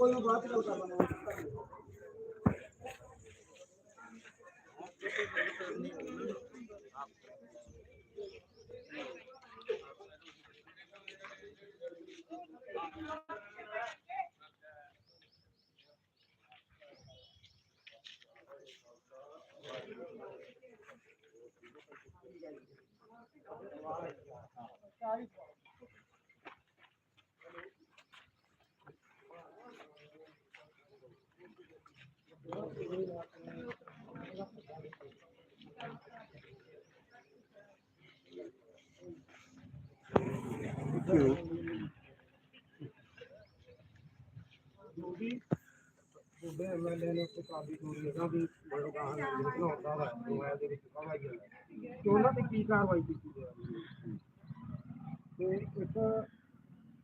ਕੋਈ ਨੂੰ ਬਾਅਦ ਚ ਗੱਲ ਕਰ ਲਾਂਗੇ ਉਹਦੇ ਐਮਐਲਏ ਨੇ ਕੋਈ ਕਾਬੀ ਦੂਰੀ ਇਹਨਾਂ ਦੀ ਬੜੋ ਗਾਹਾਂ ਨੇ ਬਣਾਉਂਦਾ ਵਾ ਮੋਬਾਈਲ ਦੇ ਵਿੱਚ ਕਵਾਈ ਜਾਂਦਾ ਕਿ ਉਹਨਾਂ ਤੇ ਕੀ ਕਾਰਵਾਈ ਕੀਤੀ ਜਾ ਰਹੀ ਹੈ ਤੇ ਇੱਕ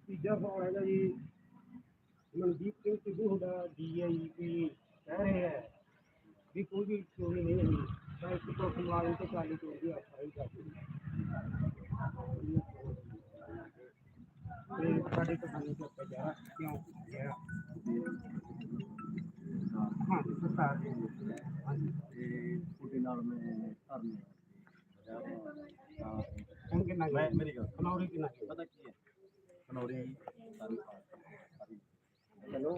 ਤੀਜਾ ਸਵਾਲ ਹੈਗਾ ਜੀ, ਮਨਦੀਪ ਸਿੰਘ ਸਿੱਧੂ ਹੁੰਦਾ ਡੀਆਈਪੀ ਕਹਿ ਰਹੇ ਹੈ ਵੀ ਕੋਈ ਵੀ ਚੋਰੀ ਨਹੀਂ ਹੋਈ ਤਾਂ ਹੀ ਕਰਦੀ ਤੇ ਸਾਡੇ ਕਿਸਾਨੀ ਤੋਂ ਉੱਤੇ ਜਾ ਕਿਉਂ ਗਿਆ ਹਾਂ ਸਰਕਾਰ ਦੇ ਹਾਂਜੀ। ਤੇ ਉਹਦੇ ਨਾਲ ਮੈਂ ਧਰਨੇ ਹੁਣ ਕਿੰਨਾ ਮੈਂ ਮੇਰੀ ਗੱਲ ਕਨੌਰੀ ਕਿੰਨਾ ਕੁ? ਪਤਾ ਕੀ ਹੈ? ਕਨੌਰੀ ਸਾਰੀ ਸਾਰੀ। ਚਲੋ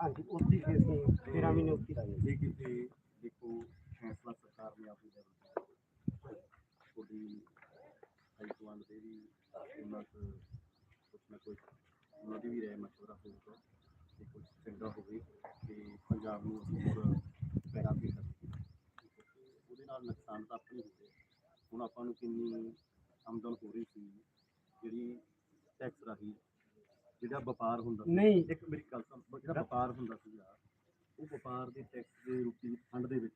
ਹਾਂਜੀ ਉੱਤੀ ਫੇਸ ਨੂੰ 13 ਮਹੀਨੇ ਉੱਤੀ ਲਾਈ ਜੇ ਕਿਤੇ ਦੇਖੋ ਫੈਸਲਾ ਸਰਕਾਰ ਨੇ ਆਪਣੀ ਲੈਵਲ ਤੇ ਤੁਹਾਡੀ ਹਾਈਕਮਾਂਡ ਦੇ ਵੀ ਉਹਨਾਂ ਤੋਂ ਕੁਛ ਨਾ ਕੁਛ ਉਹਨਾਂ ਦੀ ਵੀ ਰਾਏ ਮਸ਼ਵਰਾ ਹੋਊਗਾ ਕਿ ਕੁਝ ਚੰਗਾ ਹੋਵੇ ਤੇ ਪੰਜਾਬ ਨੂੰ ਅਸੀਂ ਹੋਰ ਪੈਰਾਂ ਤੇ ਕਰ ਉਹਦੇ ਨਾਲ ਨੁਕਸਾਨ ਤਾਂ ਆਪਣੀ ਹੋ ਗਿਆ ਹੁਣ ਆਪਾਂ ਨੂੰ ਕਿੰਨੀ ਆਮਦਨ ਹੋ ਰਹੀ ਸੀ ਜਿਹੜੀ ਟੈਕਸ ਰਾਹੀਂ ਜਿਹੜਾ ਵਪਾਰ ਹੁੰਦਾ ਨਹੀਂ। ਇੱਕ ਮੇਰੀ ਗੱਲ ਸੁਣ ਜਿਹੜਾ ਵਪਾਰ ਹੁੰਦਾ ਸੀਗਾ ਉਹ ਵਪਾਰ ਦੇ ਟੈਕਸ ਦੇ ਰੂਪੀ ਫੰਡ ਦੇ ਵਿੱਚ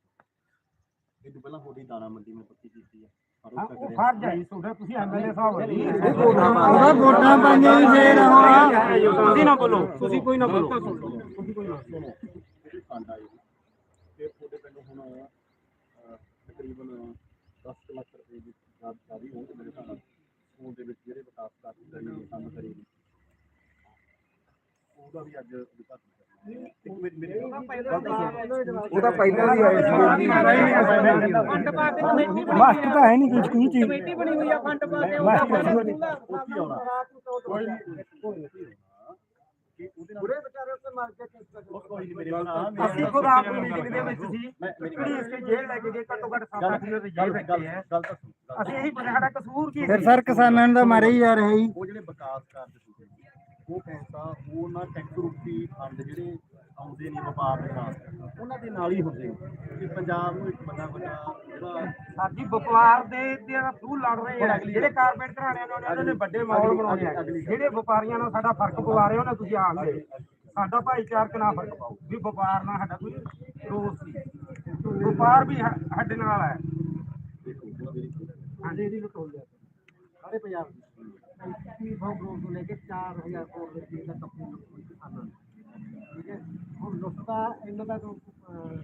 ਇਹ ਤੋਂ ਪਹਿਲਾਂ ਤੁਹਾਡੀ ਦਾਣਾ ਮੰਡੀ ਮੈਂ ਪੱਕੀ ਕੀਤੀ ਹੈ ਹਾਂ, ਉਹ ਕਰੇ ਫਰਜ਼ ਹੈ ਜੀ। ਤੁਹਾਡਾ ਤੁਸੀਂ ਐਮਐਲਏ ਸਾਹਿਬ ਹੋ ਜੀ। ਉਹਦਾ ਵੋਟਾਂ ਪਾਈਆਂ ਹੀ। ਫੇਰ ਹਾਂ ਤੁਸੀਂ ਨਾ ਬੋਲੋ। ਤੁਸੀਂ ਕੋਈ ਨਾ ਬੋਲੋ। ਤੁਸੀਂ ਕੋਈ ਨਾ ਸੁਣੋ ਜਿਹੜੀ ਫੰਡ ਆਈ ਤੇ ਤੁਹਾਡੇ ਪਿੰਡ ਹੁਣ ਅਹ, ਤਕਰੀਬਨ 10 ਲੱਖ ਰੁਪਏ ਦੀ ਜਾਰੀ ਹੋਣ ਤੇ ਮੇਰੇ ਹਿਸਾਬ ਨਾਲ। ਸਕੂਲ ਦੇ ਵਿੱਚ ਜਿਹੜੇ ਵਿਕਾਸ ਕਾਰਜ ਕਰੀ ਕੰਮ ਕਰੀ ਉਹਦਾ ਵੀ ਅੱਜ ਗੱਲ ਉਹ ਤਾਂ ਪਹਿਲਾਂ ਵੀ ਆਏ ਸੀ। ਮਸਤ ਤਾਂ ਹੈ ਨਹੀਂ ਕੁਝ ਕੁਝ ਚੀਜ਼। ਕਮੇਟੀ ਬਣੀ ਹੋਈ ਆ ਫੰਡ ਪਾ ਕੇ ਉਹਦਾ ਕੋਈ ਨਹੀਂ ਕਿ ਉਹਦੇ ਨਾਲ ਵਿਚਾਰੇ ਉੱਤੇ ਮਰ ਕੇ ਕਿਸ ਉਹ ਕੋਈ ਨਹੀਂ ਮੇਰੇ ਭਰਾ ਅਸੀਂ ਖੁਦ ਆਪ ਮੀਟਿੰਗ ਦੇ ਵਿੱਚ ਸੀ। ਮੈਂ ਮੇਰੀ ਕਿਹੜੀ ਇਸ ਕੇ ਜੇਲ੍ਹ ਲੈ ਕੇ ਗਏ ਘੱਟੋ ਘੱਟ 7 ਗੱਲ ਅੱਠ ਦਿਨ ਦੀ ਜੇਲ੍ਹ ਬੈਠੇ ਹੈ ਅਸੀਂ ਇਹੀ ਪੁੱਛਿਆ ਸਾਡਾ ਕਸੂਰ ਕੀ ਫਿਰ ਸਰ ਕਿਸਾਨਾਂ ਨੂੰ ਤਾਂ ਮਾਰੇ ਹੀ ਜਾ ਰਹੇ। ਉਹ ਜਿਹੜੇ ਵਿਕਾਸ ਕਾਰਜ ਉਹ ਪੈਸਾ ਉਹ ਨਾ ਟੈਕਸ ਰੂਪੀ ਫੰਡ ਜਿਹੜੇ ਆਉਂਦੇ ਨੇ ਵਪਾਰ ਦੇ ਨਾਲ ਉਹਨਾਂ ਦੇ ਨਾਲ ਹੀ ਹੁੰਦੇ ਕਿ ਪੰਜਾਬ ਨੂੰ ਇੱਕ ਵੱਡਾ ਵੱਡਾ ਜਿਹੜਾ ਸਾਡੀ ਵਪਾਰ ਦੇ ਦੇ ਥਰੂ ਲੜ ਰਹੇ ਆ। ਜਿਹੜੇ ਕਾਰਪੋਰੇਟ ਘਰਾਣਿਆਂ ਨੇ ਉਹਨਾਂ ਨੇ ਵੱਡੇ ਮਾਹੌਲ ਬਣਾਉਣੇ ਆ। ਜਿਹੜੇ ਵਪਾਰੀਆਂ ਨਾਲ ਸਾਡਾ ਫ਼ਰਕ ਪਵਾ ਰਹੇ ਹੋ ਨਾ ਤੁਸੀਂ ਆਪ ਦੇ ਸਾਡਾ ਭਾਈਚਾਰਕ ਨਾਲ ਫ਼ਰਕ ਪਾਓ ਵੀ ਵਪਾਰ ਨਾਲ ਸਾਡਾ ਕੋਈ ਰੋਸ ਨਹੀਂ। ਵਪਾਰ ਵੀ ਸਾਡੇ ਨਾਲ ਹੈ। ਜਿਹੜਾ ਹਾਂਜੀ ਇਹਦੀ ਲੁੱਟ ਹੋ ਗਿਆ ਸਾਰੇ ਪੰਜਾਬ ਦੀ। ਤੋਂ ਲੈ ਕੇ 4000 ਕਰੋੜ ਰੁਪਏ ਦਾ ਕੰਪਨੀ ਲੁੱਟ ਹੋਈ ਕਿਸਾਨਾਂ ਦੀ ਠੀਕ ਹੈ? ਹੁਣ ਲੁੱਟ ਦਾ ਇਹਨਾਂ ਦਾ ਜੋ, ਅਹ,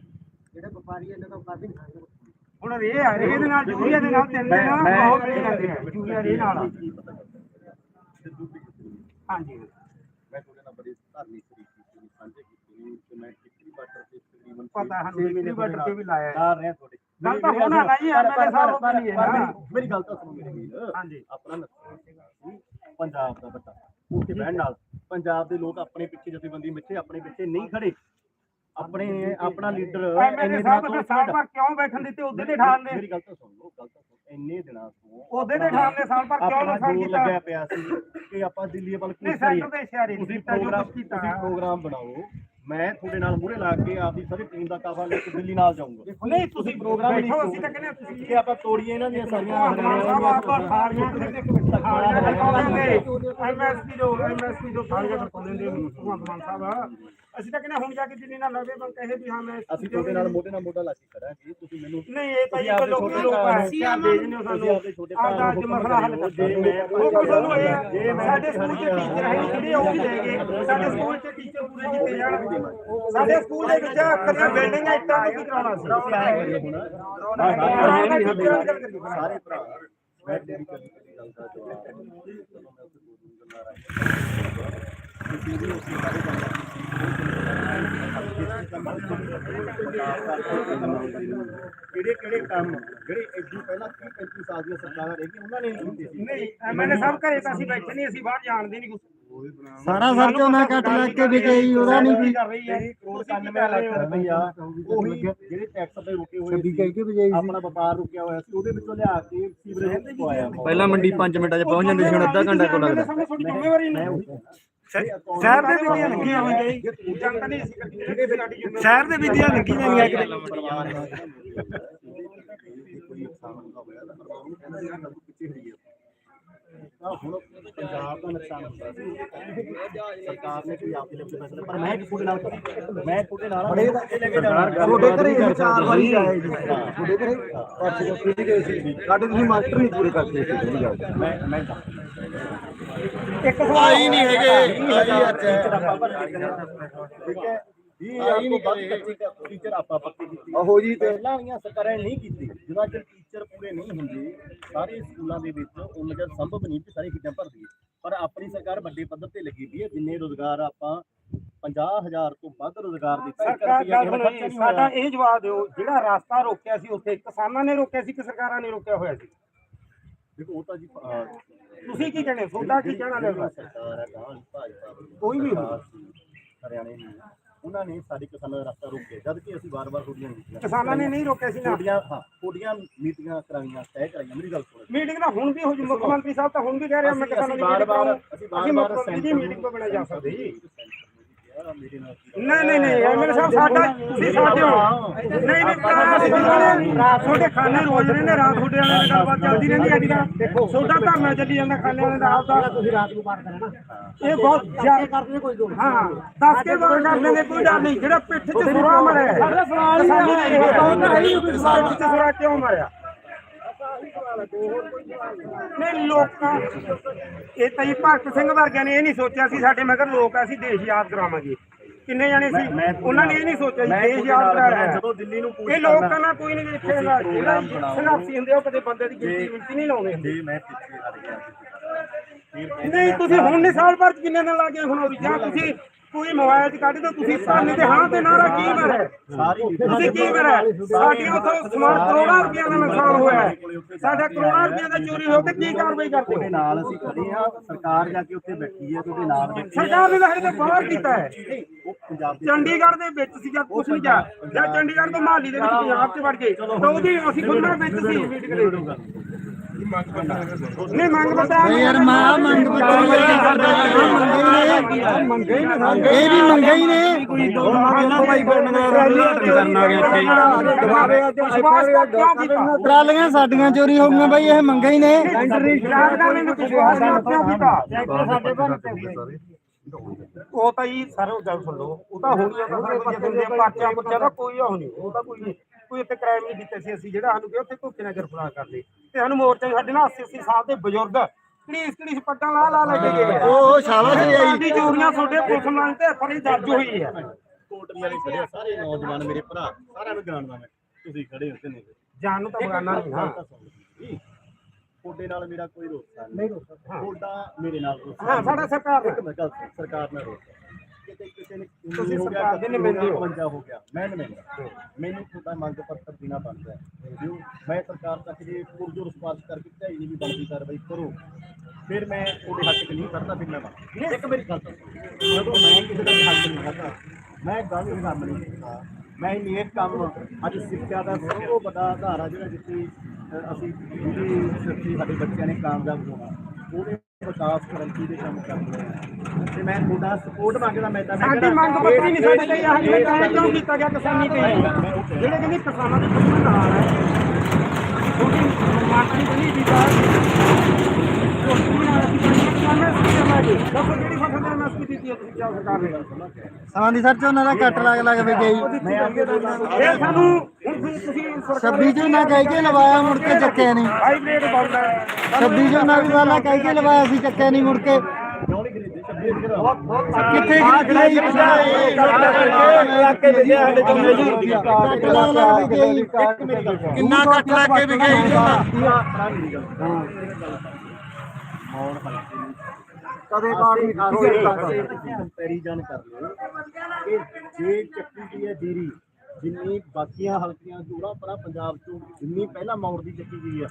ਜਿਹੜੇ ਵਪਾਰੀ ਇਹਨਾਂ ਦਾ ਕਾਫੀ ਨੁਕਸਾਨ ਹੁਣ ਇਹ ਆ ਇਹਦੇ ਨਾਲ ਯੂਰੀਆ ਦੇ ਨਾਲ ਤਿੰਨ ਦਿਨ ਬਹੁਤ ਮਿਲ ਜਾਂਦੇ ਆ ਯੂਰੀਆ ਦੇ ਨਾਲ ਦੀ ਕੀਤੀ ਹਾਂਜੀ ਮੈਂ ਤੁਹਾਡੇ ਨਾਲ ਬੜੀ ਧਾਰਮਿਕ ਤਰੀਕੇ ਨਾਲ ਸਾਂਝੇ ਕੀਤੀ ਨੇ ਕਿ ਮੈਂ ਕਿੱਕਰੀ ਬਾਰਡਰ ਤੇ ਤਕਰੀਬਨ ਪਤਾ ਸਾਨੂੰ ਕਿਹੜੀ ਬਾਰਡਰ ਤੇ ਵੀ ਲਾਇਆ ਹੈ। ਰਿਹਾ ਤੁਹਾਡੇ ਗੱਲ ਤਾਂ ਹੋਣਾ ਨਾ ਜੀ, MLA ਸਾਹਿਬ ਨਹੀਂ ਹੈ ਪਰ ਨਾ। ਮੇਰੀ- ਮੇਰੀ ਗੱਲ ਤਾਂ ਸੁਣੋ ਮੇਰੇ ਵੀਰ। ਹਾਂਜੀ। ਆਪਣਾ ਨੁਕਸਾਨ ਸੀ ਪੰਜਾਬ ਦਾ ਵੱਡਾ ਉੱਥੇ ਬਹਿਣ ਨਾਲ ਪੰਜਾਬ ਦੇ ਲੋਕ ਆਪਣੇ ਪਿੱਛੇ ਜਥੇਬੰਦੀ ਮਿੱਥੇ ਆਪਣੇ ਪਿੱਛੇ ਨਹੀਂ ਖੜੇ। ਆਪਣੇ ਆਪਣਾ ਲੀਡਰ ਐਮਐਲਏ ਸਾਹਿਬ ਨੇ ਸਾਲ ਭਰ ਕਿਉਂ ਬੈਠਣ ਦਿੱਤੇ? ਉਹਦੇ ਦੇ ਠਾਣ ਦੇ ਮੇਰੀ ਗੱਲ ਤਾਂ ਸੁਣ ਲਓ ਗੱਲ ਤਾਂ ਸੁਣ ਇੰਨੇ ਦਿਨਾਂ ਤੋਂ ਉਹਦੇ ਦੇ ਠਾਣ ਦੇ ਸਾਲ ਭਰ ਕਿਉਂ ਨੁਕਸਾਨ ਕੀਤਾ? ਲੱਗਿਆ ਪਿਆ ਸੀ ਕਿ ਆਪਾਂ ਦਿੱਲੀ ਵੱਲ ਨਹੀਂ ਇਸ਼ਾਰੇ ਤੁਸੀਂ ਪ੍ਰੋਗਰਾਮ ਕੁਛ ਕੀਤਾ। ਤੁਸੀਂ ਪ੍ਰੋਗਰਾਮ ਬਣਾਓ। ਮੈਂ ਤੁਹਾਡੇ ਨਾਲ ਮੂਹਰੇ ਲਾ ਕੇ ਆਪਦੀ ਸਾਰੀ ਟੀਮ ਦਾ ਕਾਫਾ ਲੈ ਕੇ ਦਿੱਲੀ ਨਾਲ ਜਾਊਂਗਾ। ਨਹੀਂ ਤੁਸੀਂ ਪ੍ਰੋਗਰਾਮ ਬੈਠੋ ਲਿਖੋ। ਅਸੀਂ ਤਾਂ ਕਹਿੰਦੇ ਤੁਸੀਂ ਕਿ ਆਪਾਂ ਤੋੜੀਏ ਇਹਨਾਂ ਦੀਆਂ ਸਾਰੀਆਂ ਆਪਾਂ ਸਾਰੀਆਂ ਐਮਐਸਪੀ ਜੋ ਐਮਐਸਪੀ ਜੋ ਸਾਰੀਆਂ ਕਰ ਦਿੰਦੇ ਭਗਵਾਨ ਸਾਹਿਬ। ਅਸੀਂ ਤਾਂ ਕਹਿੰਦੇ ਹੁਣ ਜਾ ਕੇ ਜਿੰਨੀ ਨਾਲ ਨਵੇਂ ਬੰਕ ਕਹੇ ਵੀ ਹਾਂ ਮੈਂ ਅਸੀਂ ਤੁਹਾਡੇ ਨਾਲ ਮੋਢੇ ਨਾਲ ਮੋਢਾ ਲਾ ਕੇ ਖੜਾਂਗੇ ਤੁਸੀਂ ਮੈਨੂੰ ਨਹੀਂ ਇਹ ਤਾਂ ਇਹ ਲੋਕੀ ਲੋਕ ਆ ਨੂੰ ਧਿਆਨ ਦੇ ਜਿੰਨੇ ਤੁਸੀਂ ਸਾਨੂੰ ਆਪਦੇ ਨੂੰ ਅੱਜ ਮਸਲਾ ਹੱਲ ਕਰ। ਜੇ ਮੈਂ ਉਹ ਇਹ ਸਾਡੇ ਸਕੂਲ ਚ ਟੀਚਰ ਹੈ ਜਿਹੜੇ ਉਹ ਵੀ ਲੈ ਗਏ। ਸਾਡੇ ਸਕੂਲ ਚ ਟੀਚਰ ਪੂਰੇ ਕੀਤੇ ਜਾਣ। ਸਾਡੇ ਸਕੂਲ ਦੇ ਵਿੱਚ ਅੱਖਰੀਆਂ ਬਿਲਡਿੰਗਾਂ ਇੱਟਾਂ ਤੋਂ ਕੀ ਕਰਾਉਣਾ ਸੀ? ਸਾਰੇ ਭਰਾ ਮੈਂ ਤੇਰੀ ਕਦੀ ਕਦੀ ਗੱਲ ਦਾ ਜਵਾਬ ਚਲੋ ਮੈਂ ਉੱਥੇ ਦੋ ਤਿੰਨ ਗੱਲਾਂ ਰਾਹੀਂ ਤੁਸੀਂ ਵੀ ਉਸੇ ਬਾਰੇ ਗੱਲ ਕੀਤੀ ਕਿਹੜੇ ਕਿਹੜੇ ਕੰਮ ਜਿਹੜੇ ਇਦੋਂ ਪਹਿਲਾਂ 30 35 ਸਾਲ ਦੀਆਂ ਸਰਕਾਰਾਂ ਰਹਿ ਗਈਆਂ ਉਹਨਾਂ ਨੇ ਨਹੀਂ ਕੀਤੇ ਸੀ। ਨਹੀਂ ਐਮਐਲਏ ਸਾਹਿਬ ਘਰੇ ਤਾਂ ਅਸੀਂ ਬੈਠੇ ਨਹੀਂ ਅਸੀਂ ਬਾਹਰ ਜਾਣਦੇ ਨਹੀਂ ਕੁਝ ਸਾਰਾ ਸਰ ਝੋਨਾ ਕੱਟ ਲੱਗ ਕੇ ਵੀ ਗਈ ਉਹਦਾ ਨਹੀਂ ਕੋਈ ਕਰ ਰਹੀ ਹੈ। ਜਿਹੜੀ ਕਰੋੜ 91 ਲੱਖ ਰੁਪਈਆ ਉਹੀ ਜਿਹੜੇ ਟੈਕਸ ਤੇ ਰੁਕੇ ਹੋਏ ਸੀ ਆਪਣਾ ਵਪਾਰ ਰੁਕਿਆ ਹੋਇਆ ਸੀ ਉਹਦੇ ਵਿੱਚੋਂ ਲਿਆ ਕੇ ਸੀਵਰੇਜ ਪਵਾਇਆ। ਪਹਿਲਾਂ ਮੰਡੀ 5 ਮਿੰਟਾਂ 'ਚ ਪਹੁੰਚ ਜਾਂਦੀ ਸੀ ਹੁਣ ਅੱਧਾ ਘੰਟਾ ਕੋ ਲੱਗਦਾ ਸ਼ਹਿਰ ਦੇ ਵਿੱਚੀਆਂ ਲੱਗੀਆਂ ਹੋਈਆਂ ਜੀ ਸ਼ਹਿਰ ਦੇ ਵਿੱਚੀਆਂ ਲੱਗੀਆਂ ਨਹੀਂ ਪਰਿਵਾਰ ਹੈ ਕੋਈ ਨੁਕਸਾਨ ਹੁੰਦਾ ਹੋਇਆ ਤਾਂ ਪਰਿਵਾਰ ਨੂੰ ਕਹਿੰਦਾ ਜਿਹੜਾ ਨਬੂ ਪਿੱਛੇ ਹਟੀ ਤਾਂ ਹੁਣ ਪੰਜਾਬ ਦਾ ਨੁਕਸਾਨ ਹੁੰਦਾ ਸੀ ਸਰਕਾਰ ਨੇ ਕੋਈ ਆਪਦੇ ਲੱਗੇ ਫੈਸਲੇ ਪਰ ਮੈਂ ਤੁਹਾਡੇ ਨਾਲ ਮੈਂ ਤੁਹਾਡੇ ਨਾਲ ਬੜੇ ਲੈ ਕੇ ਜਾਣਾ ਤੁਹਾਡੇ ਘਰੇ ਚਾਰ ਵਾਰੀ ਆਏ ਜੀ ਤੁਹਾਡੇ ਘਰੇ ਪਰਸ ਜੋ ਪੀ ਗਏ ਸੀ ਸਾਡੇ ਤੁਸੀਂ ਮਾਸਟਰ ਨਹੀਂ ਪੂਰੇ ਕਰਦੇ ਸੀ ਜਿਹੜੀ ਗੱਲ ਮੈਂ ਮੈਂ ਇੱਕ ਸਵਾਲ ਨਹੀਂ ਹੈਗੇ। ਠੀਕ ਹੈ। ਜੀ ਆਈ ਨਹੀਂ ਕੱਚੀ ਟੀਚਰ ਆਪਾਂ ਪੱਕੀ ਕੀਤੀ। ਆਹੋ ਜੀ ਤੇ ਪਹਿਲਾਂ ਵਾਲੀਆਂ ਸਰਕਾਰਾਂ ਨੇ ਨਹੀਂ ਕੀਤੀ। ਚਿਰ ਟੀਚਰ ਪੂਰੇ ਨਹੀਂ ਹੁੰਦੇ ਸਾਰੇ ਸਕੂਲਾਂ ਦੇ ਵਿੱਚ ਉਹਨਾਂ ਚਿਰ ਸੰਭਵ ਨਹੀਂ ਕਿ ਸਾਰੀ ਚੀਜ਼ਾਂ ਭਰ ਦਈਏ ਪਰ ਆਪਣੀ ਸਰਕਾਰ ਵੱਡੇ ਪੱਧਰ ਤੇ ਲੱਗੀ ਪਈ ਹੈ। ਜਿੰਨੇ ਰੋਜ਼ਗਾਰ ਆਪਾਂ 50000 ਤੋਂ ਵੱਧ ਰੋਜ਼ਗਾਰ ਦਿੱਤਾ ਦਾ ਸਾਡਾ। ਇਹ ਜਵਾਬ ਦਿਓ ਜਿਹੜਾ ਰਾਸਤਾ ਰੋਕਿਆ ਸੀ ਉੱਥੇ ਕਿਸਾਨਾਂ ਨੇ ਰੋਕਿਆ ਸੀ ਕਿ ਸਰਕਾਰਾਂ ਨੇ ਰੋਕਿਆ ਹੋਇਆ ਸੀ। ਦੇਖੋ ਉਹ ਤਾਂ ਜੀ ਅਹ, ਤੁਸੀਂ ਕੀ ਕਹਿੰਦੇ ਤੁਹਾਡਾ ਕੀ ਕਹਿਣਾ ਲੱਗਦਾ ਸਰਕਾਰ ਹੈ ਭਾਜਪਾ ਕੋਈ ਵੀ ਹਰਿਆਣੇ ਦੀ ਉਹਨਾਂ ਨੇ ਸਾਡੇ ਕਿਸਾਨਾਂ ਦਾ ਰਸਤਾ ਰੋਕਿਆ ਜਦ ਕਿ ਅਸੀਂ ਵਾਰ-ਵਾਰ ਤੁਹਾਡੀਆਂ ਨੀਤੀਆਂ ਕਿਸਾਨਾਂ ਨੇ ਨਹੀਂ ਰੋਕਿਆ ਸੀ ਨਾ। ਤੁਹਾਡੀਆਂ ਹਾਂ ਤੁਹਾਡੀਆਂ ਨੀਤੀਆਂ ਕਰਾਈਆਂ ਤੈਅ ਕਰਾਈਆਂ ਮੇਰੀ ਗੱਲ ਸੁਣੋ। ਮੀਟਿੰਗ ਤਾਂ ਹੁਣ ਵੀ ਹੋ ਜੂ ਮੁੱਖ ਮੰਤਰੀ ਸਾਹਿਬ ਤਾਂ ਹੁਣ ਵੀ ਕਹਿ ਰਹੇ ਮੈਂ ਕਿਸਾਨਾਂ ਦੀ ਮੀਟਿੰਗ ਕਰਾਂਗਾ ਅਸੀਂ ਦੀ ਮੀਟਿੰਗ ਤੋਂ ਬਿਨਾਂ ਜਾ ਸਕਦੇ। ਜੀ ਨਹੀਂ ਨਹੀਂ ਨਹੀਂ ਐਮਐਲਏ ਸਾਹਿਬ ਸਾਡਾ ਤੁਸੀਂ ਸਾਡੇ ਹੋ ਨਹੀਂ ਨਹੀਂ ਰਾਤ ਤੁਹਾਡੇ ਖਾਣੇ ਰੋਜ਼ ਰਹਿੰਦੇ ਰਾਤ ਤੁਹਾਡੇ ਵਾਲਿਆਂ ਦੀ ਗੱਲਬਾਤ ਚੱਲਦੀ ਰਹਿੰਦੀ ਹੈ ਜਿਹੜਾ ਤੁਹਾਡਾ ਧਰਨਾ ਚੱਲੀ ਜਾਂਦਾ ਖਾਣੇ ਵਾਲਿਆਂ ਦਾ ਆਪਦਾ ਤੁਸੀਂ ਰਾਤ ਨੂੰ ਬਾਤ ਕਰਨਾ ਇਹ ਬਹੁਤ ਜ਼ਿਆਦਾ ਕਰਦੇ ਕੋਈ ਦੋ ਹਾਂ ਦੱਸ ਕੇ ਬਾਤ ਕਰ ਲੈਂਦੇ ਕੋਈ ਡਰ ਨਹੀਂ ਜਿਹੜਾ ਪਿੱਠ 'ਚ ਸੁਰਾ ਮਰਿਆ ਸਾਡਾ ਸਵਾਲ ਹੀ ਇਹ ਤਾਂ ਹੈ ਸਵਾਲ ਕਿਉਂ ਮਰਿਆ ਨਹੀਂ ਲੋਕਾਂ ਇਹ ਤਾਂ ਜੀ ਭਗਤ ਸਿੰਘ ਵਰਗਿਆਂ ਨੇ ਇਹ ਨਹੀਂ ਸੋਚਿਆ ਸੀ ਸਾਡੇ ਮਗਰ ਲੋਕ ਆ ਅਸੀਂ ਦੇਸ਼ ਯਾਦ ਕਰਾਵਾਂਗੇ। ਕਿੰਨੇ ਜਾਣੇ ਸੀ? ਉਹਨਾਂ ਨੇ ਇਹ ਨਹੀਂ ਸੋਚਿਆ ਜੀ ਦੇਸ਼ ਯਾਦ ਕਰਾ ਰਿਹਾ ਜਦੋਂ ਦਿੱਲੀ ਨੂੰ ਇਹ ਲੋਕਾਂ ਨਾਲ ਕੋਈ ਨਹੀਂ ਦੇਖੇਗਾ ਜਿਹੜਾ। ਸੰਘਰਸ਼ੀ ਹੁੰਦੇ ਆ, ਉਹ ਕਦੇ ਬੰਦੇ ਦੀ ਗਿਣਤੀ ਮਿੰਤੀ ਨਹੀਂ ਲਾਉਂਦੇ ਜੇ ਮੈਂ ਪਿੱਛੇ ਹਟ ਗਿਆ। ਨਹੀਂ ਤੁਸੀਂ ਹੁਣ ਨਹੀਂ ਸਾਲ ਭਰ ਕਿੰਨੇ ਦਿਨ ਲੱਗੇ ਹੁਣ ਉਹ ਜਾਂ ਤੁਸੀਂ ਕੋਈ ਮੋਬਾਈਲ ਚ ਕੱਢ ਦਿਓ ਤੁਸੀਂ ਸਾਨੇ ਤੇ ਹਾਂ ਤੇ ਨਾਰਾ ਕੀ ਸਾਰੀ ਤੁਸੀਂ ਕੀ ਕਰਿਆ ਸਾਡੀ ਉਥੋਂ ਸਮਾਨ ਕਰੋੜਾਂ ਰੁਪਈਆ ਦਾ ਨੁਕਸਾਨ ਹੋਇਆ ਹੈ। ਸਾਡਾ ਕਰੋੜਾਂ ਰੁਪਈਆ ਦਾ ਚੋਰੀ ਹੋ ਕੇ ਕੀ ਕਾਰਵਾਈ ਕਰਦੇ ਤੁਹਾਡੇ ਨਾਲ ਅਸੀਂ ਖੜੇ ਆ ਸਰਕਾਰ ਜਾ ਕੇ ਉੱਥੇ ਬੈਠੀ ਹੈ ਤੁਹਾਡੇ ਨਾਲ ਬੈਠੀ ਹੈ ਸਰਕਾਰ ਨੇ ਤਾਂ ਹਜੇ ਤੱਕ ਬਾਹਰ ਕੀਤਾ ਹੈ ਨਹੀਂ, ਉਹ ਪੰਜਾਬ ਦੇ ਚੰਡੀਗੜ੍ਹ ਦੇ ਵਿੱਚ ਸੀ ਜਦ ਕੁਛ ਨਹੀਂ ਜਾ ਜਾਂ ਚੰਡੀਗੜ੍ਹ ਤੋਂ ਮਹਾਲੀ ਦੇ ਵਿੱਚ ਪੰਜਾਬ 'ਚ ਵੜ ਗਏ ਤਾਂ ਉਹਦੀ ਅਸੀਂ ਖੁੱਲ੍ਹਾ ਵਿੱਚ ਸੀ ਮੀਟਿੰਗ ਦੇ ਨਹੀਂ ਮੰਗ ਪੱਤਰ ਯਾਰ ਮਾਂ ਮੰਗ ਬੱਚੇ ਮੰਗੇ ਹੀ ਨੇ ਇਹ ਵੀ ਮੰਗੇ ਹੀ ਨੇ ਕੋਈ ਦੋ ਪਹਿਲਾਂ ਭਾਈ ਪਿੰਡ ਦਾ ਕਰਨ ਆ ਗਿਆ ਇੱਥੇ ਵਿਸ਼ਵਾਸ ਕਿਉਂ ਕੀਤਾ ਟਰਾਲੀਆਂ ਸਾਡੀਆਂ ਚੋਰੀ ਹੋ ਗਈਆਂ ਬਾਈ ਇਹ ਮੰਗੇ ਹੀ ਨੇ ਉਹ ਤਾਂ ਹੀ ਸਾਰੇ ਗੱਲ ਸੁਣ ਲਓ ਉਹ ਤਾਂ ਹੋਣੀ ਆ ਤਾਂ ਸਾਰੇ ਬੰਦੇ ਦੇ ਪਾਚਾ ਪੁੱਛਿਆ ਦਾ ਕੋਈ ਉਹ ਨਹੀਂ ਉਹ ਤਾਂ ਕੋਈ ਨਹੀਂ ਕੋਈ ਇੱਥੇ ਕ੍ਰਾਈਮ ਨਹੀਂ ਕੀਤਾ ਸੀ ਅਸੀਂ ਜਿਹੜਾ ਸਾਨੂੰ ਕਿਹਾ ਉੱਥੇ ਧੋਖੇ ਨਾਲ ਗ੍ਰਿਫਤਾਰ ਕਰ ਲਏ ਤੇ ਸਾਨੂੰ ਮੋਰਚੇ ਸਾਡੇ ਨਾਲ 80 80 ਸਾਲ ਦੇ ਬਜ਼ੁਰਗ ਕੜੀਸ ਕੜੀਸ ਪੱਟਾਂ ਲਾ ਲਾ ਲੈ ਕੇ ਗਏ ਉਹ ਸ਼ਾਬਾਸ਼ ਜੀ। ਆਈ ਚੋਰੀਆਂ ਤੁਹਾਡੇ ਪੁਲਿਸ ਨਾਲ ਤੇ ਫੜੀ ਦਰਜ ਹੋਈ ਹੈ ਕੋਟਲੀਆਂ ਦੇ ਖੜੇ ਸਾਰੇ ਨੌਜਵਾਨ ਮੇਰੇ ਭਰਾ ਸਾਰਿਆਂ ਨੂੰ ਜਾਣਦਾ ਮੈਂ। ਤੁਸੀਂ ਖੜੇ ਹੋ ਤੇ ਨਹੀਂ ਜਾਨ ਨੂੰ ਤਾਂ ਬਗਾਨਾ ਨਹੀਂ ਨਾ ਤੁਹਾਡੇ ਨਾਲ ਮੇਰਾ ਕੋਈ ਰੋਸਾ ਨਹੀਂ। ਤੁਹਾਡਾ ਮੇਰੇ ਨਾਲ ਰੋਸਾ ਹਾਂ ਸਾਡਾ ਸਰਕਾਰ ਇੱਕ ਮਿੰਟ ਗੱਲ ਸੁਣ, ਸਰਕਾਰ ਨਾਲ ਰੋਸਾ ਤੁਸੀਂ ਹੋ ਗਿਆ, ਸਰਕਾਰ ਦੇ ਨੁਮਾਇੰਦੇ ਹੋ। 52 ਹੋ ਗਿਆ ਮੈਂ ਨੁਮਾਇੰਦਾ ਮੈਨੂੰ ਤੁਹਾਡਾ ਮੰਗ ਪੱਤਰ ਦੇਣਾ ਬਣਦਾ ਹੈ ਜੋ ਮੈਂ ਸਰਕਾਰ ਤੱਕ ਜੇ ਪੁਰਜੋਰ ਸਪਾਰਸ਼ ਕਰਕੇ ਢਾਈ ਨਹੀਂ ਵੀ ਬਣਦੀ ਕਾਰਵਾਈ ਕਰੋ ਫਿਰ ਮੈਂ ਤੁਹਾਡੇ ਹੱਕ 'ਚ ਨਹੀਂ ਕਰਦਾ ਫਿਰ ਮੈਂ ਮੰਗ ਇੱਕ ਮੇਰੀ ਗੱਲ ਸੁਣੋ ਜਦੋਂ ਮੈਂ ਕਿਸੇ ਦਾ ਹੱਕ ਨਹੀਂ ਕਰਦਾ ਮੈਂ ਗਲਤ ਕੰਮ ਨਹੀਂ ਕੀਤਾ ਮੈਂ ਨੇਕ ਕੰਮ ਅੱਜ ਸਿੱਖਿਆ ਦਾ ਸਭ ਤੋਂ ਵੱਡਾ ਆਧਾਰ ਆ ਜਿਹੜਾ ਜਿੱਥੇ ਅ, ਅਸੀਂ ਜਿਹੜੀ ਸੱਚੀ ਸਾਡੇ ਬੱਚਿਆਂ ਨੇ ਕਾਮਯਾਬ ਹੋਣਾ ਉਹਦੇ ਵਿਕਾਸ ਕਰਨ ਦੀ ਦੇ ਕੰਮ ਕਰਦੇ ਹਾਂ ਤੇ ਮੈਂ ਤੁਹਾਡਾ ਸਪੋਰਟ ਮੰਗਦਾ ਮੈਂ ਤਾਂ ਮੈਂ ਸਾਡੀ ਕਿਹੜਾ- ਮੰਗ ਪੱਤਰ ਨਹੀਂ ਸਾਡੇ ਆਹ ਜਿਹੜੇ ਕਾਇਮ ਕਿਉਂ ਕੀਤਾ ਗਿਆ ਕਿਸਾਨੀ ਤੇ। ਜਿਹੜੇ ਕਹਿੰਦੇ ਕਿਸਾਨਾਂ ਦੇ ਖੁਦ ਨਾਲ ਹੈ ਛੋਟੀ ਮਾਤਰੀ ਬਣੀ ਦੀ ਬਾਤ ਦੱਸੋ ਜਿਹੜੀ ਫਸਲ ਦੇ ਦਿੱਤੀ ਹੈ ਤੁਸੀਂ ਕਿਹਾ ਸਰਕਾਰ ਨੇ ਸਮਾਂ ਦੀ ਸਰ ਝੋਨਾ ਦਾ ਕੱਟ ਲੱਗ ਲੱਗ ਵੀ ਗਈ ਇਹ ਸਾਨੂੰ ਹੁਣ ਤੁਸੀਂ ਤੁਸੀਂ ਸਰਕਾਰ 26 ਝੋਨਾ ਕਹਿ ਕੇ ਲਵਾਇਆ ਮੁੜ ਕੇ ਚੱਕਿਆ ਨਹੀਂ ਹਾਈਬ੍ਰਿਡ ਬੰਦ ਹੈ 26 ਝੋਨਾ ਵੀ ਵਾਲਾ ਕਹਿ ਕੇ ਲਵਾਇਆ ਸੀ ਚੱਕਿਆ ਨਹੀਂ ਮੁੜ ਕੇ ਕਿੱਥੇ ਗਈ ਇਲਾਕੇ ਦੇ ਸਾਡੇ ਵੀ ਗਈ ਕਿੰਨਾ ਕੱਟ ਲੱਗ ਕੇ ਵੀ ਗਈ ਕਦੇ ਬਾੜ ਨਹੀਂ ਖਾਰੋ ਪੈਰੀ ਜਾਣ ਕਰ ਲਿਓ ਕਿ ਜੇ ਚੱਕੀ ਦੀ ਹੈ ਜੀਰੀ ਜਿੰਨੀ ਬਾਕੀਆਂ ਹਲਕੀਆਂ ਦੂਰਾ ਪਰਾਂ ਪੰਜਾਬ ਚੋਂ ਜਿੰਨੀ ਪਹਿਲਾਂ ਮੌੜ ਦੀ ਚੱਕੀ ਗਈ ਆ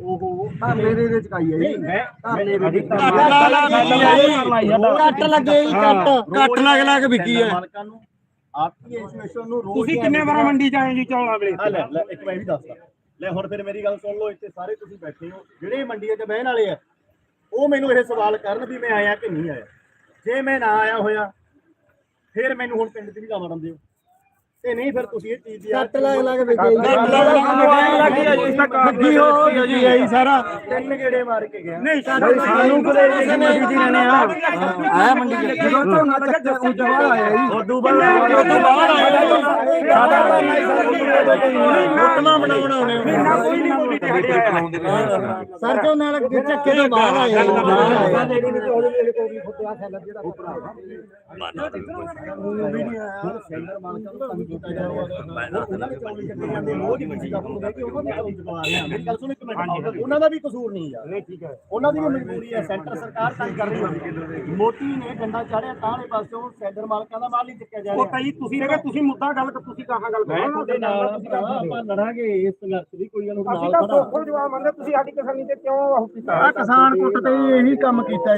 ਉਹ ਧਰਨੇ ਦੇ ਵਿੱਚ ਕਾਈ ਹੈ ਨਹੀਂ ਜੀ ਮੈਂ ਧਰਨੇ ਦੇ ਵਿੱਚ ਕੱਟ ਲੱਗੇ ਜੀ ਕੱਟ। ਕੱਟ ਲੱਗ ਲੱਗ ਵਿਕੀ ਹੈ। ਮਾਲਕਾਂ ਨੂੰ। ਆਪਕੀ ਇੰਸਟੀਟਿਊਸ਼ਨ ਨੂੰ ਰੋਜ਼ ਤੁਸੀਂ ਕਿੰਨੇ ਵਾਰ ਮੰਡੀ ਜਾਏ ਜੀ ਚੌਲਾਂ ਵੇਲੇ? ਆ ਲੈ ਲੈ ਇੱਕ ਮੈਂ ਵੀ ਦੱਸਦਾ। ਲੈ ਹੁਣ ਫਿਰ ਮੇਰੀ ਗੱਲ ਸੁਣ ਲਓ ਇੱਥੇ ਸਾਰੇ ਤੁਸੀਂ ਬੈਠੇ ਹੋ। ਜਿਹੜੇ ਮੰਡੀਆਂ 'ਚ ਬਹਿਣ ਵਾਲੇ ਆ ਉਹ ਮੈਨੂੰ ਇਹ ਸਵਾਲ ਕਰਨ ਵੀ ਮੈਂ ਆਇਆ ਕਿ ਨਹੀਂ ਆਇਆ। ਜੇ ਮੈਂ ਨਾ ਆਇਆ ਹੋਇਆ, ਫਿਰ ਮੈਨੂੰ ਹੁਣ ਪਿੰਡ 'ਚ ਵੀ ਜਾ ਵੜਨ ਦਿਓ। ਤੇ ਨਹੀਂ ਫਿਰ ਤੁਸੀਂ ਇਹ ਚੀਜ਼ ਦੀ ਕੱਟ ਲੱਗ ਲੱਗ ਵਿਕੇ ਜੀ ਲੱਗੀ ਹੋ ਜੀ ਆਈ ਸਾਰਾ। ਤਿੰਨ ਗੇੜੇ ਮਾਰ ਕੇ ਗਿਆ। ਨਹੀਂ ਸਾਨੂੰ ਕਦੇ ਕਿਸੇ ਮੰਡੀ ਚ ਰਹਿਣੇ ਆ? ਆ ਮੰਡੀ ਚ ਜਦੋਂ ਝੋਨਾ ਚੱਕਿਆ ਉਸ ਤੋਂ ਬਾਅਦ ਆਇਆ ਜੀ। ਉਦੋਂ ਬਾਅਦ ਉਦੋਂ ਬਾਅਦ ਆਇਆ। ਰੁਕਣਾ ਬਣਾਉਣਾ ਉਹਨੇ ਕੋਈ ਨਹੀਂ ਮੰਡੀ ਤੇ ਹਟਿਆ। ਆਇਆ। ਸਰ ਜੋ ਨਾਲ ਚੱਕੇ ਤੋਂ ਬਾਹਰ ਆਏ ਜੀ, ਬਾਹਰ ਆਏ ਹੁਣ ਸੈਂਟਰ ਮਾਲਕਾਂ ਨੂੰ ਤੰਗ ਕੀਤਾ ਜਾ ਰਿਹਾ ਉਹਨਾਂ ਨੇ ਚੌਵੀ ਚੱਕੇ ਜਾਂਦੇ ਰੋਜ਼ ਹੀ। ਮੰਡੀ ਦਾ ਹੁੰਦਾ ਕਿ ਉਹਨਾਂ ਨੂੰ ਚੌਵੀ ਚਕਵਾ ਰਹੇ ਆ ਮੇਰੀ ਗੱਲ ਸੁਣੋ ਇੱਕ ਮਿੰਟ। ਉਹਨਾਂ ਦਾ ਵੀ ਕਸੂਰ ਨਹੀਂ ਯਾਰ। ਨਹੀਂ ਠੀਕ ਹੈ। ਉਹਨਾਂ ਦੀ ਵੀ ਮਜਬੂਰੀ ਹੈ। ਸੈਂਟਰ ਸਰਕਾਰ ਤੰਗ ਕਰ ਰਹੀ ਹੈ। ਮੋਟੀ ਨੇ ਡੰਡਾ ਚਾੜਿਆ ਤਾਂਲੇ ਪਾਸੋਂ ਸੈਂਟਰ ਮਾਲਕਾਂ ਦਾ ਮਾਲ ਨਹੀਂ ਚੱਕਿਆ ਜਾ ਉਹ ਰਿਹਾ ਤਾਂ ਜੀ ਤੁਸੀਂ ਮੁੱਦਾ ਗੱਲ ਤੁਸੀਂ ਕਹਾਂ ਗੱਲ ਮੈਂ ਤੁਹਾਡੇ ਨਾਲ ਆਪਾਂ ਲੜਾਂਗੇ ਇਸ ਸੰਘਰਸ਼ ਦੀ। ਕੋਈ ਗੱਲ ਅਸੀਂ ਨਾਲ ਤਾਂ ਖੜਾ। ਸੋਖਲ ਜਵਾਬ ਮੰਨਦੇ ਤੁਸੀਂ ਸਾਡੀ ਕਿਸਾਨੀ ਤੇ ਕਿਉਂ ਉਹ ਕੀਤਾ? ਆ ਕਿਸਾਨ ਕੁੱਟ ਤੇ ਇਹੀ ਕੰਮ ਕੀਤਾ